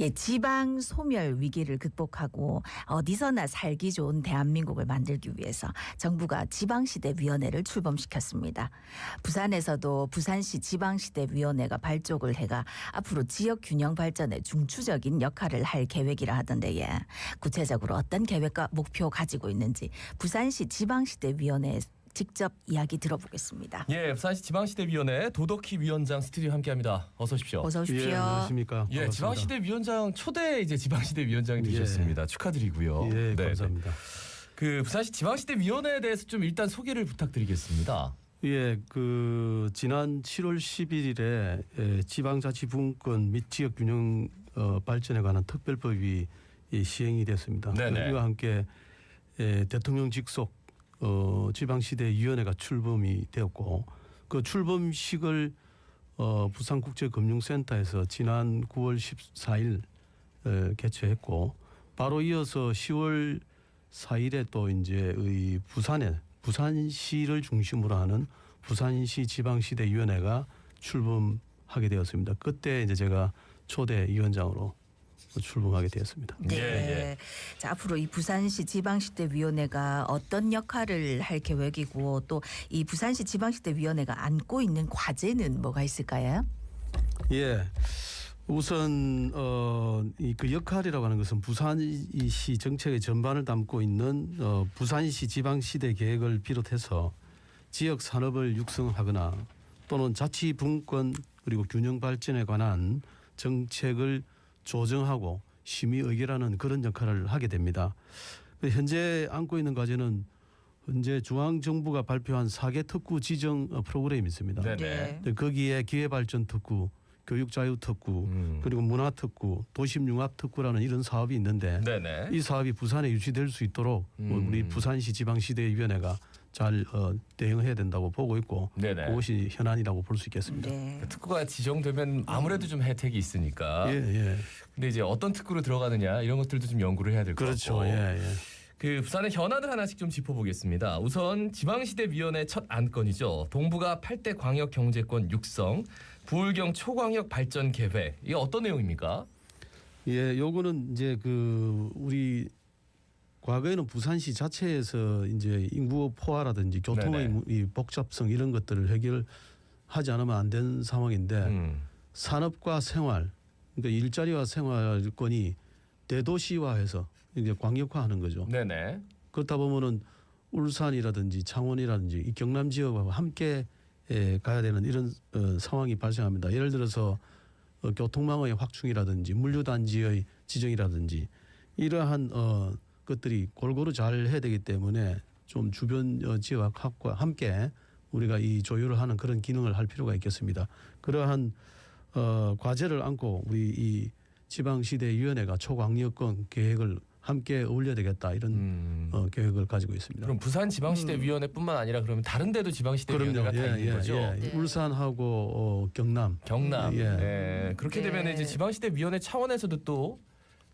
예, 지방 소멸 위기를 극복하고 어디서나 살기 좋은 대한민국을 만들기 위해서 정부가 지방시대 위원회를 출범시켰습니다. 부산에서도 부산시 지방시대 위원회가 발족을 해가 앞으로 지역 균형 발전에 중추적인 역할을 할 계획이라 하던데 예. 구체적으로 어떤 계획과 목표 가지고 있는지 부산시 지방시대 위원회 직접 이야기 들어보겠습니다. 예, 부산시 지방시대위원회 도덕희 위원장 스튜디오 함께합니다. 어서 오십시오. 어서 오십시오. 예, 안녕하십니까. 예, 반갑습니다. 지방시대 위원장 초대 이제 지방시대 위원장이 예. 되셨습니다. 축하드리고요. 예, 네, 감사합니다. 네. 그 부산시 지방시대 위원회에 대해서 좀 일단 소개를 부탁드리겠습니다. 예, 그 지난 7월 11일에 예, 지방자치분권 및 지역균형 어, 발전에 관한 특별법이 이 시행이 됐습니다. 네네. 이와 함께 예, 대통령 직속 어, 지방시대 위원회가 출범이 되었고 그 출범식을 어, 부산국제금융센터에서 지난 9월 14일 에, 개최했고 바로 이어서 10월 4일에 또 이제 의 부산에 부산시를 중심으로 하는 부산시 지방시대 위원회가 출범하게 되었습니다. 그때 이제 제가 초대 위원장으로 출범하게 되었습니다. 네. 예, 예. 자, 앞으로 이 부산시 지방시대위원회가 어떤 역할을 할 계획이고 또 이 부산시 지방시대위원회가 안고 있는 과제는 뭐가 있을까요? 예. 우선 어이 그 역할이라고 하는 것은 부산시 정책의 전반을 담고 있는 어 부산시 지방시대 계획을 비롯해서 지역 산업을 육성하거나 또는 자치 분권 그리고 균형 발전에 관한 정책을 조정하고 심의 의결하는 그런 역할을 하게 됩니다. 그 현재 안고 있는 과제는 현재 중앙 정부가 발표한 4개 특구 지정 어, 프로그램이 있습니다. 네네. 네, 거기에 기회발전 특구, 교육자유 특구, 음. 그리고 문화 특구, 도심융합 특구라는 이런 사업이 있는데 네네. 이 사업이 부산에 유치될 수 있도록 뭐 음. 우리 부산시 지방시대위원회가 잘 어, 대응해야 된다고 보고 있고 네네. 그것이 현안이라고 볼 수 있겠습니다. 네. 특구가 지정되면 아무래도 좀 혜택이 있으니까. 예, 예. 근데 이제 어떤 특구로 들어가느냐 이런 것들도 좀 연구를 해야 될것 그렇죠. 같고. 예, 예. 그 부산의 현안을 하나씩 좀 짚어보겠습니다. 우선 지방시대위원회 첫 안건이죠. 동부가 8대 광역 경제권 육성, 부울경 초광역 발전 계획. 이게 어떤 내용입니까? 예, 요거는 이제 그 우리 과거에는 부산시 자체에서 이제 인구 포화라든지 교통의 이 복잡성 이런 것들을 해결하지 않으면 안 되는 상황인데 음. 산업과 생활, 그러니까 일자리와 생활권이 대도시화해서 이제 광역화하는 거죠. 네네. 그렇다 보면은 울산이라든지 창원이라든지 이 경남 지역하고 함께 에, 가야 되는 이런 어, 상황이 발생합니다. 예를 들어서 어, 교통망의 확충이라든지 물류 단지의 지정이라든지 이러한 어, 것들이 골고루 잘 해야 되기 때문에 좀 주변 어, 지역과 함께 우리가 이 조율을 하는 그런 기능을 할 필요가 있겠습니다. 그러한 어, 과제를 안고 우리 이 지방시대위원회가 초광역권 계획을 함께 어울려야 되겠다 이런 음. 어, 계획을 가지고 있습니다. 그럼 부산 지방시대위원회뿐만 아니라 그러면 다른 데도 지방시대위원회가 다 있는 거죠? 네. 울산하고 어, 경남 경남. 예. 예. 그렇게 네. 되면 이제 지방시대위원회 차원에서도 또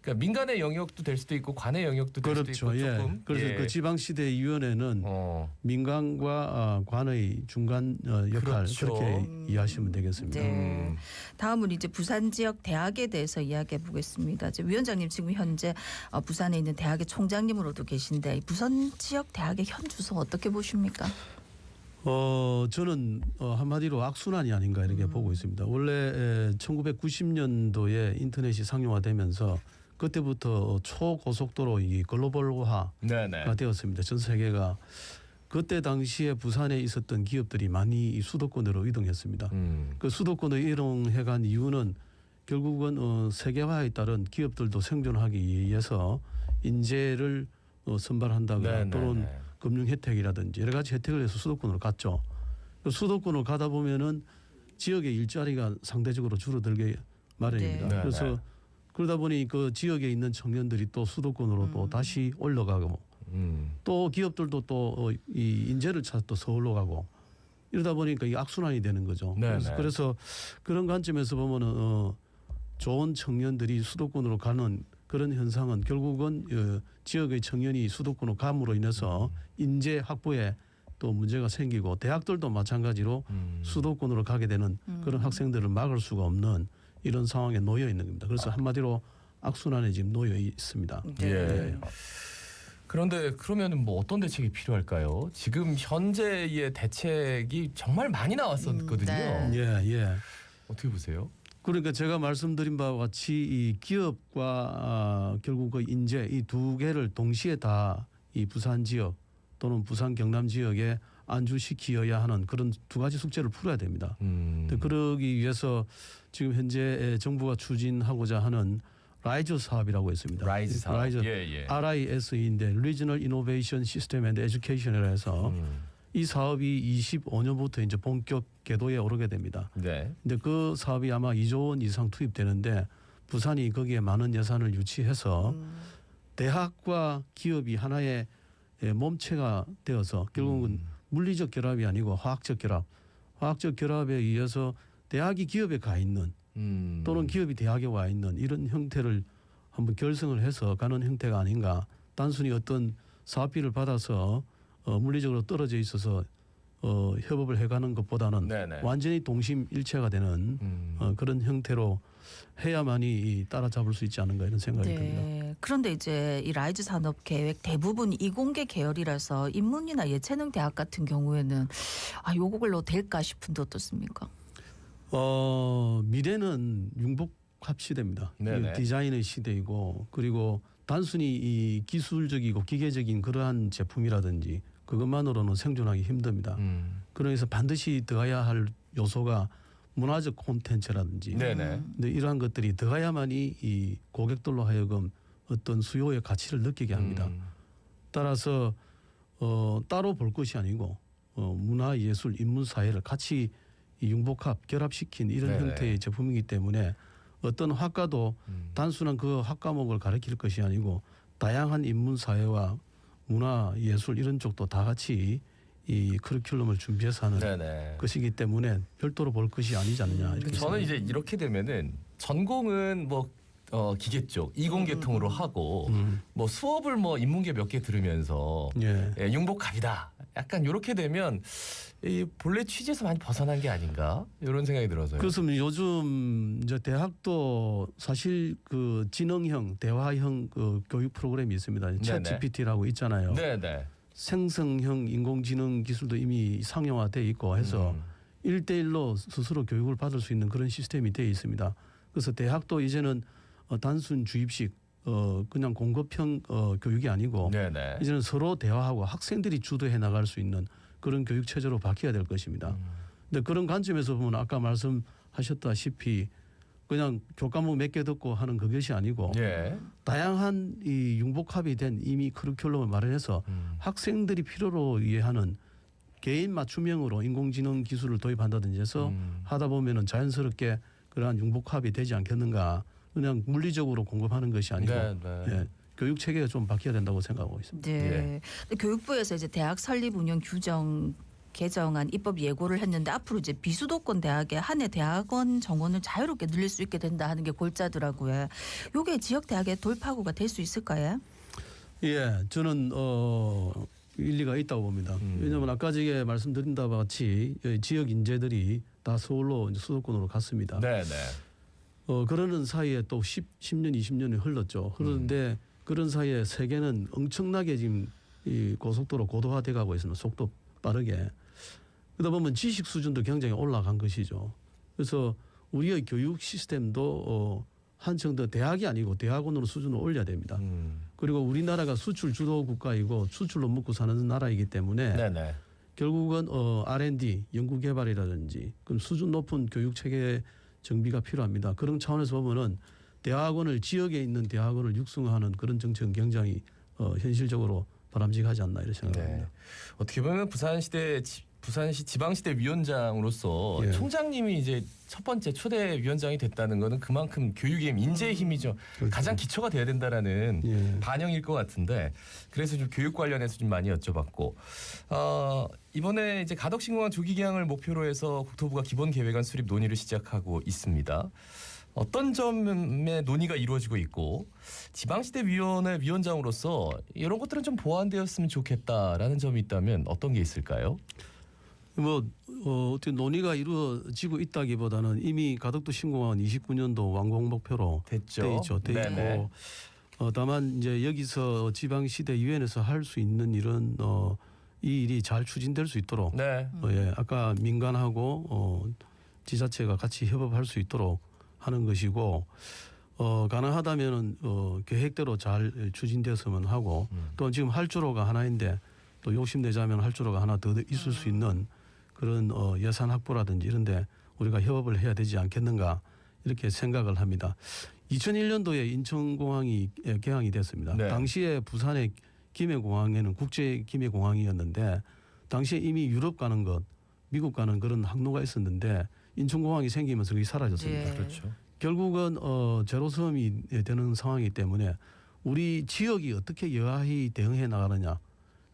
그러니까 민간의 영역도 될 수도 있고 관의 영역도 될 수도 그렇죠. 있고 예. 조금. 그래서 예. 그 지방시대 위원회는 어. 민간과 아, 관의 중간 어, 역할 그렇죠. 그렇게 이해하시면 되겠습니다. 네. 음. 다음은 이제 부산 지역 대학에 대해서 이야기해 보겠습니다. 이제 위원장님 지금 현재 어, 부산에 있는 대학의 총장님으로도 계신데 이 부산 지역 대학의 현 주소 어떻게 보십니까? 어 저는 어, 한마디로 악순환이 아닌가 음. 이렇게 보고 있습니다. 원래 에, 1990년도에 인터넷이 상용화되면서 그때부터 초고속도로 이 글로벌화 네네. 가 되었습니다. 전 세계가 그때 당시에 부산에 있었던 기업들이 많이 이 수도권으로 이동했습니다. 음. 그 수도권으로 이동해간 이유는 결국은 어, 세계화에 따른 기업들도 생존하기 위해서 인재를 어, 선발한다거나 네네네. 또는 금융 혜택이라든지 여러 가지 혜택을 해서 수도권으로 갔죠. 그 수도권으로 가다 보면은 지역의 일자리가 상대적으로 줄어들게 마련입니다. 네. 그래서 네네. 그러다 보니 그 지역에 있는 청년들이 또 수도권으로 또 다시 올라가고 음. 또 기업들도 또 이 인재를 찾아 또 서울로 가고 이러다 보니까 이 악순환이 되는 거죠. 네네. 그래서, 그래서 그런 관점에서 보면은 어, 좋은 청년들이 수도권으로 가는 그런 현상은 결국은 어, 지역의 청년이 수도권으로 감으로 인해서 인재 확보에 또 문제가 생기고 대학들도 마찬가지로 음. 수도권으로 가게 되는 그런 학생들을 막을 수가 없는 이런 상황에 놓여 있는 겁니다. 그래서 한마디로 악순환에 지금 놓여 있습니다. 네. 예. 그런데 그러면은 뭐 어떤 대책이 필요할까요? 지금 현재의 대책이 정말 많이 나왔었거든요. 음, 네. 예, 예. 어떻게 보세요? 그러니까 제가 말씀드린 바와 같이 이 기업과 아, 결국 그 인재 이 두 개를 동시에 다 이 부산 지역 또는 부산 경남 지역에 안주시키어야 하는 그런 두 가지 숙제를 풀어야 됩니다. 음. 그러기 위해서 지금 현재 정부가 추진하고자 하는 라이즈 사업이라고 있습니다. 라이즈 사업. 라이즈 예, 예. RISE인데 Regional Innovation System and Education이라 해서 음. 이 사업이 25년부터 이제 본격 궤도에 오르게 됩니다. 네. 근데 그 사업이 아마 2조 원 이상 투입되는데 부산이 거기에 많은 예산을 유치해서 음. 대학과 기업이 하나의 예, 몸체가 되어서 결국은 음. 물리적 결합이 아니고 화학적 결합, 화학적 결합에 의해서 대학이 기업에 가 있는 음. 또는 기업이 대학에 와 있는 이런 형태를 한번 결성을 해서 가는 형태가 아닌가. 단순히 어떤 사업비를 받아서 어, 물리적으로 떨어져 있어서 어, 협업을 해가는 것보다는 네네. 완전히 동심일체가 되는 음. 어, 그런 형태로 해야만이 이 따라잡을 수 있지 않은가 이런 생각이 듭니다. 네. 그런데 이제 이 라이즈 산업 계획 대부분 이공계 계열이라서 인문이나 예체능 대학 같은 경우에는 아 요걸로 될까 싶은데 어떻습니까? 어, 미래는 융복합 시대입니다. 네네. 디자인의 시대이고 그리고 단순히 이 기술적이고 기계적인 그러한 제품이라든지 그것만으로는 생존하기 힘듭니다. 음. 그래서 반드시 더해야 할 요소가 문화적 콘텐츠라든지 네네. 근데 이러한 것들이 더해야만이 이 고객들로 하여금 어떤 수요의 가치를 느끼게 합니다. 음. 따라서 어, 따로 볼 것이 아니고 어, 문화, 예술, 인문, 사회를 같이 이 융복합 결합시킨 이런 네네. 형태의 제품이기 때문에 어떤 학과도 음. 단순한 그 학과목을 가르칠 것이 아니고 다양한 인문, 사회와 문화, 예술 이런 쪽도 다 같이 이 커리큘럼을 준비해서 하는 네네. 것이기 때문에 별도로 볼 것이 아니지 않느냐 이렇게 저는. 이제 이렇게 되면은 전공은 뭐 어, 기계 쪽 이공계통으로 하고 음, 뭐 수업을 뭐 인문계 몇 개 들으면서 예. 예, 융복합이다. 약간 이렇게 되면 이 본래 취지에서 많이 벗어난 게 아닌가 이런 생각이 들어서요. 그래서 요즘 이제 대학도 사실 그 지능형 대화형 그 교육 프로그램이 있습니다. 챗 GPT라고 있잖아요. 네네. 생성형 인공지능 기술도 이미 상용화돼 있고 해서 음. 일대일로 스스로 교육을 받을 수 있는 그런 시스템이 되어 있습니다. 그래서 대학도 이제는 어, 단순 주입식 어 그냥 공급형 어 교육이 아니고 네네. 이제는 서로 대화하고 학생들이 주도해 나갈 수 있는 그런 교육 체제로 바뀌어야 될 것입니다. 음. 근데 그런 관점에서 보면 아까 말씀하셨다시피 그냥 교과목 몇 개 듣고 하는 그것이 아니고 예. 다양한 이 융복합이 된 이미 커리큘럼을 마련해서 음. 학생들이 필요로 이해하는 개인 맞춤형으로 인공지능 기술을 도입한다든지 해서 음. 하다 보면은 자연스럽게 그러한 융복합이 되지 않겠는가 그냥 물리적으로 공급하는 것이 아니고 네, 네. 예, 교육 체계가 좀 바뀌어야 된다고 생각하고 있습니다. 네. 예. 교육부에서 이제 대학 설립 운영 규정 개정안 입법 예고를 했는데 앞으로 이제 비수도권 대학에 한해 대학원 정원을 자유롭게 늘릴 수 있게 된다 하는 게 골자더라고요. 요게 지역 대학의 돌파구가 될 수 있을까요? 예, 저는 어 일리가 있다고 봅니다. 음. 왜냐하면 아까 전에 말씀드린 바와 같이 이 지역 인재들이 다 서울로 이제 수도권으로 갔습니다. 네 네. 어 그러는 사이에 또 10, 10년, 20년이 흘렀죠. 흐르는데 음. 그런 사이에 세계는 엄청나게 지금 이 고속도로 고도화돼 가고 있습니다. 속도 빠르게. 그러다 보면 지식 수준도 굉장히 올라간 것이죠. 그래서 우리의 교육 시스템도 어 한층 더 대학이 아니고 대학원으로 수준을 올려야 됩니다. 음. 그리고 우리나라가 수출 주도 국가이고 수출로 먹고 사는 나라이기 때문에 네네. 결국은 어 R&D 연구 개발이라든지 그럼 수준 높은 교육 체계 정비가 필요합니다. 그런 차원에서 보면은 대학원을 지역에 있는 대학원을 육성하는 그런 정책은 굉장히 어 현실적으로 바람직하지 않나 이런 네. 생각합니다. 어떻게 보면 부산시대 지- 부산시 지방시대 위원장으로서 예. 총장님이 이제 첫 번째 초대 위원장이 됐다는 거는 그만큼 교육의 인재의 힘이죠. 그렇죠. 가장 기초가 돼야 된다라는 예. 반영일 것 같은데 그래서 좀 교육 관련해서 좀 많이 여쭤봤고 어, 이번에 이제 가덕신공항 조기 개항을 목표로 해서 국토부가 기본 계획안 수립 논의를 시작하고 있습니다. 어떤 점의 논의가 이루어지고 있고 지방시대 위원회 위원장으로서 이런 것들은 좀 보완되었으면 좋겠다라는 점이 있다면 어떤 게 있을까요? 뭐 어, 어떻게 논의가 이루어지고 있다기보다는 이미 가덕도 신공항은 29년도 완공 목표로 됐죠. 돼 있죠. 돼 네네. 있고 어, 다만 이제 여기서 지방시대 유엔에서 할 수 있는 일은 어, 이 일이 잘 추진될 수 있도록 네. 어, 예, 아까 민간하고 어, 지자체가 같이 협업할 수 있도록 하는 것이고 어, 가능하다면은 어, 계획대로 잘 추진되었으면 하고 음. 또 지금 할주로가 하나인데 또 욕심내자면 할주로가 하나 더 있을 수 있는 그런 어, 예산 확보라든지 이런데 우리가 협업을 해야 되지 않겠는가 이렇게 생각을 합니다. 2001년도에 인천공항이 예, 개항이 됐습니다. 네. 당시에 부산의 김해공항에는 국제 김해공항이었는데 당시에 이미 유럽 가는 것, 미국 가는 그런 항로가 있었는데 인천공항이 생기면서 그게 사라졌습니다. 예. 그렇죠. 결국은 어 제로섬이 되는 상황이기 때문에 우리 지역이 어떻게 여하히 대응해 나가느냐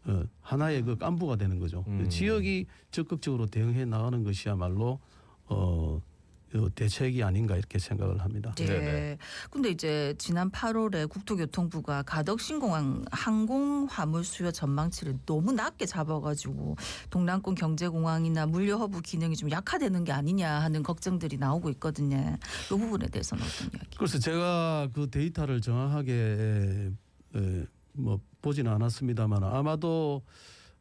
어, 하나의 그 깐부가 되는 거죠. 음. 지역이 적극적으로 대응해 나가는 것이야말로 어, 어, 대책이 아닌가 이렇게 생각을 합니다. 네. 네네. 근데 이제 지난 8월에 국토교통부가 가덕신공항 항공 화물 수요 전망치를 너무 낮게 잡아가지고 동남권 경제공항이나 물류 허브 기능이 좀 약화되는 게 아니냐 하는 걱정들이 나오고 있거든요. 이 부분에 대해서는 어떤 이야기? 그래서 제가 그 데이터를 정확하게 에, 에, 뭐 보지는 않았습니다만 아마도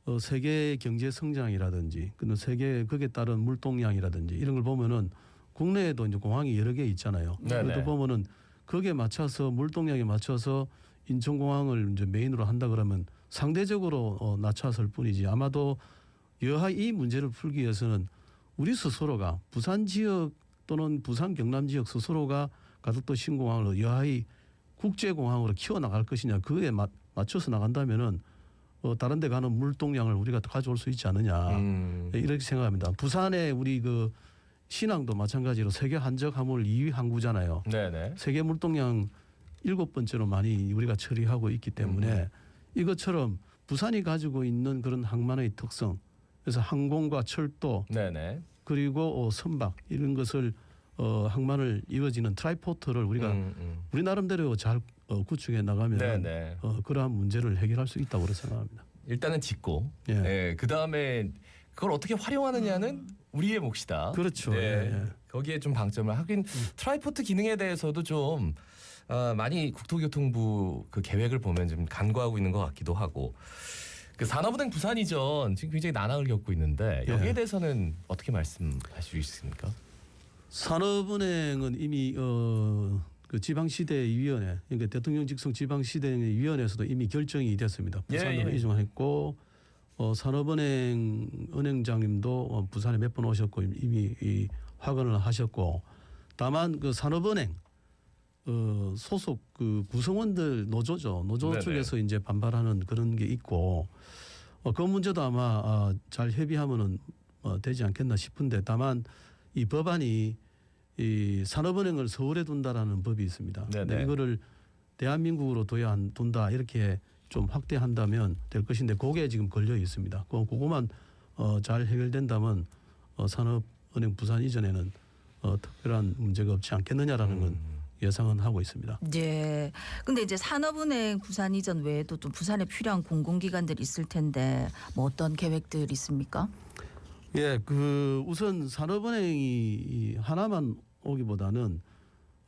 어, 세계 경제 성장이라든지 그는 세계 거기에 따른 물동량이라든지 이런 걸 보면은 국내에도 이제 공항이 여러 개 있잖아요. 네네. 그것도 보면은 거기에 맞춰서 물동량에 맞춰서 인천공항을 이제 메인으로 한다 그러면 상대적으로 어, 낮춰설 뿐이지 아마도 여하 이 문제를 풀기 위해서는 우리 스스로가 부산 지역 또는 부산 경남 지역 스스로가 가덕도 신공항을 여하이 국제공항으로 키워 나갈 것이냐 그에 맞, 맞춰서 나간다면은 어, 다른 데 가는 물동량을 우리가 가져올 수 있지 않느냐 음. 이렇게 생각합니다. 부산에 우리 그 신항도 마찬가지로 세계 한적 화물 2위 항구잖아요. 네네. 세계 물동량 일곱 번째로 많이 우리가 처리하고 있기 때문에 이것처럼 부산이 가지고 있는 그런 항만의 특성 그래서 항공과 철도 네네. 그리고 어, 선박 이런 것을 어, 항만을 이어지는 트라이포트를 우리가 음, 음. 우리 나름대로 잘 어, 구축해 나가면 네네. 어, 그러한 문제를 해결할 수 있다고 생각합니다. 일단은 짓고, 예. 예. 그 다음에 그걸 어떻게 활용하느냐는 우리의 몫이다. 그렇죠. 네. 예, 예. 거기에 좀 방점을 하긴 트라이포트 기능에 대해서도 좀 어, 많이 국토교통부 그 계획을 보면 좀 간과하고 있는 것 같기도 하고 그 산업은행 부산 이전 지금 굉장히 난항을 겪고 있는데 여기에 예. 대해서는 어떻게 말씀하실 수 있습니까? 산업은행은 이미 어, 그 지방시대위원회 그러니까 대통령 직속 지방시대위원회에서도 이미 결정이 됐습니다. 예, 부산으로 예. 이종했고 어, 산업은행 은행장님도 어, 부산에 몇 번 오셨고 이미 이 확언을 하셨고 다만 그 산업은행 어, 소속 그 구성원들 노조죠 노조 네네. 쪽에서 이제 반발하는 그런 게 있고 어, 그 문제도 아마 아, 잘 협의하면은 어, 되지 않겠나 싶은데 다만 이 법안이 이 산업은행을 서울에 둔다라는 법이 있습니다. 네네. 근데 이거를 대한민국으로 둬야 한- 둔다 이렇게 좀 확대한다면 될 것인데 그게 지금 걸려 있습니다. 그 그거만 어, 잘 해결된다면 어, 산업은행 부산 이전에는 어, 특별한 문제가 없지 않겠느냐라는 건 음. 예상은 하고 있습니다. 네. 근데 이제 산업은행 부산 이전 외에도 좀 부산에 필요한 공공기관들이 있을 텐데 뭐 어떤 계획들 있습니까? 예, 그 우선 산업은행이 이 하나만 오기보다는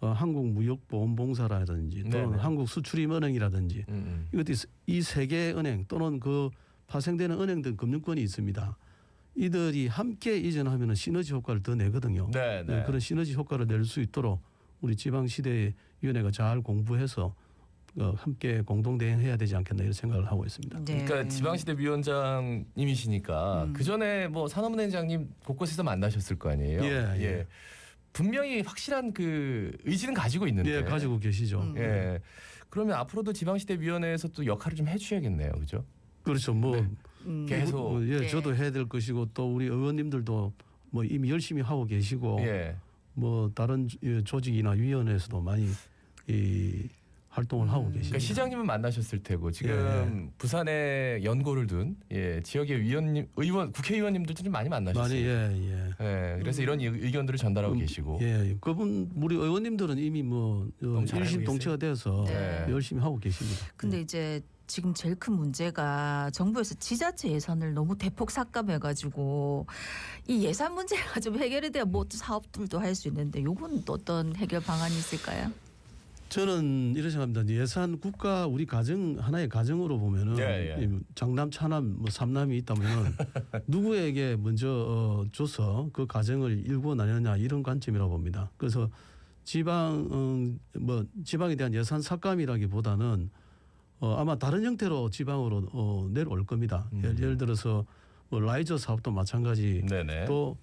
어, 한국 무역보험봉사라든지 또는 네네. 한국 수출입은행이라든지 음, 음. 이것도 이 세개 은행 또는 그 파생되는 은행들 금융권이 있습니다. 이들이 함께 이전하면 시너지 효과를 더 내거든요. 네, 네, 네. 그런 시너지 효과를 낼 수 있도록 우리 지방시대위원회가 잘 공부해서 어, 함께 공동 대응해야 되지 않겠나 이런 생각을 하고 있습니다. 네. 그러니까 지방시대 위원장님이시니까 음. 그 전에 뭐 산업은행장님 곳곳에서 만나셨을 거 아니에요. 예, 예. 분명히 확실한 그 의지는 가지고 있는데. 예, 가지고 계시죠. 음. 예. 그러면 앞으로도 지방시대 위원회에서 또 역할을 좀 해주셔야겠네요, 그죠? 그렇죠. 뭐 네. 음. 계속. 어, 예, 네. 저도 해야 될 것이고 또 우리 의원님들도 뭐 이미 열심히 하고 계시고 예. 뭐 다른 예, 조직이나 위원회에서도 많이 이 활동을 하고 음. 계십니다. 그러니까 시장님은 만나셨을 테고 지금 예, 부산에 연고를 둔 예, 지역의 위원님, 의원, 국회의원님들도 좀 많이 만나셨어요. 많이 예, 예. 예, 그래서 음. 이런 의- 의견들을 전달하고 음, 계시고. 예, 그분 우리 의원님들은 이미 뭐 어, 너무 잘하고 일심 계세요. 동체가 돼서 네. 열심히 하고 계십니다. 근데 이제 지금 제일 큰 문제가 정부에서 지자체 예산을 너무 대폭 삭감해가지고 이 예산 문제가 좀 해결이 돼야 뭐 사업들도 할 수 있는데 요건 또 어떤 해결 방안이 있을까요? 저는 이런 생각합니다. 예산 국가 우리 가정 하나의 가정으로 보면은 예, 예. 이 장남 차남 뭐 삼남이 있다면은 누구에게 먼저 어, 줘서 그 가정을 일구어 나느냐 이런 관점이라고 봅니다. 그래서 지방 음, 뭐 지방에 대한 예산 삭감이라기보다는 어, 아마 다른 형태로 지방으로 어, 내려올 겁니다. 음. 예를, 예를 들어서 뭐 라이저 사업도 마찬가지 네네. 또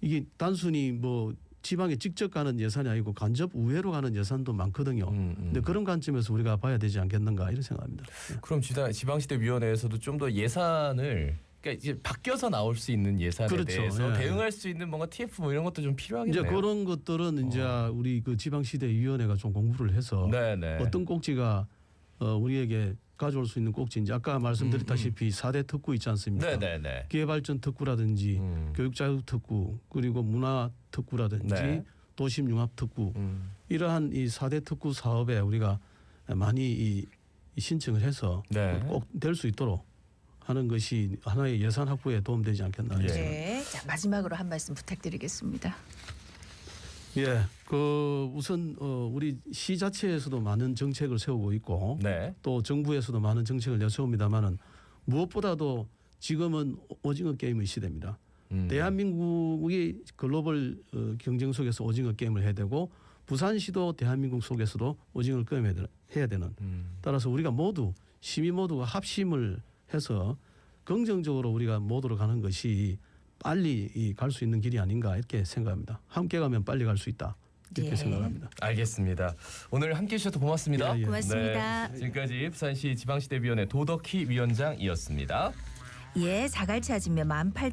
이게 단순히 뭐 지방에 직접 가는 예산이 아니고 간접 우회로 가는 예산도 많거든요. 음, 음. 근데 그런 관점에서 우리가 봐야 되지 않겠는가 이런 생각합니다. 예. 그럼 지방, 지방시대위원회에서도 좀 더 예산을 그러니까 이제 바뀌어서 나올 수 있는 예산에 그렇죠. 대해서 예. 대응할 수 있는 뭔가 TF 뭐 이런 것도 좀 필요하겠네요. 이제 그런 것들은 이제 우리 그 지방시대위원회가 좀 공부를 해서 네네. 어떤 꼭지가 어, 우리에게 가져올 수 있는 꼭지인지 아까 말씀드렸다시피 사 4대 특구 있지 않습니까? 음, 네네네. 기회발전 특구라든지 음. 교육자유 특구 그리고 문화 특구라든지 네. 도심 융합 특구 음. 이러한 이 4대 특구 사업에 우리가 많이 이, 이 신청을 해서 네. 꼭될 수 있도록 하는 것이 하나의 예산 확보에 도움되지 않겠나. 예. 네. 자 마지막으로 한 말씀 부탁드리겠습니다. 예, 그 우선 어, 우리 시 자체에서도 많은 정책을 세우고 있고 네. 또 정부에서도 많은 정책을 내세웁니다만은 무엇보다도 지금은 오징어 게임의 시대입니다. 음. 대한민국이 글로벌 어, 경쟁 속에서 오징어 게임을 해야 되고 부산시도 대한민국 속에서도 오징어 게임을 해야 되는- 음. 따라서 우리가 모두 시민 모두가 합심을 해서 긍정적으로 우리가 모두로 가는 것이 빨리 갈 수 있는 길이 아닌가 이렇게 생각합니다. 함께 가면 빨리 갈 수 있다 이렇게 예. 생각합니다. 알겠습니다. 오늘 함께 해주셔서 고맙습니다. 예, 예. 고맙습니다. 네, 지금까지 부산시 지방시대위원회 도덕희 위원장이었습니다. 예, 자갈치 아지매 18,000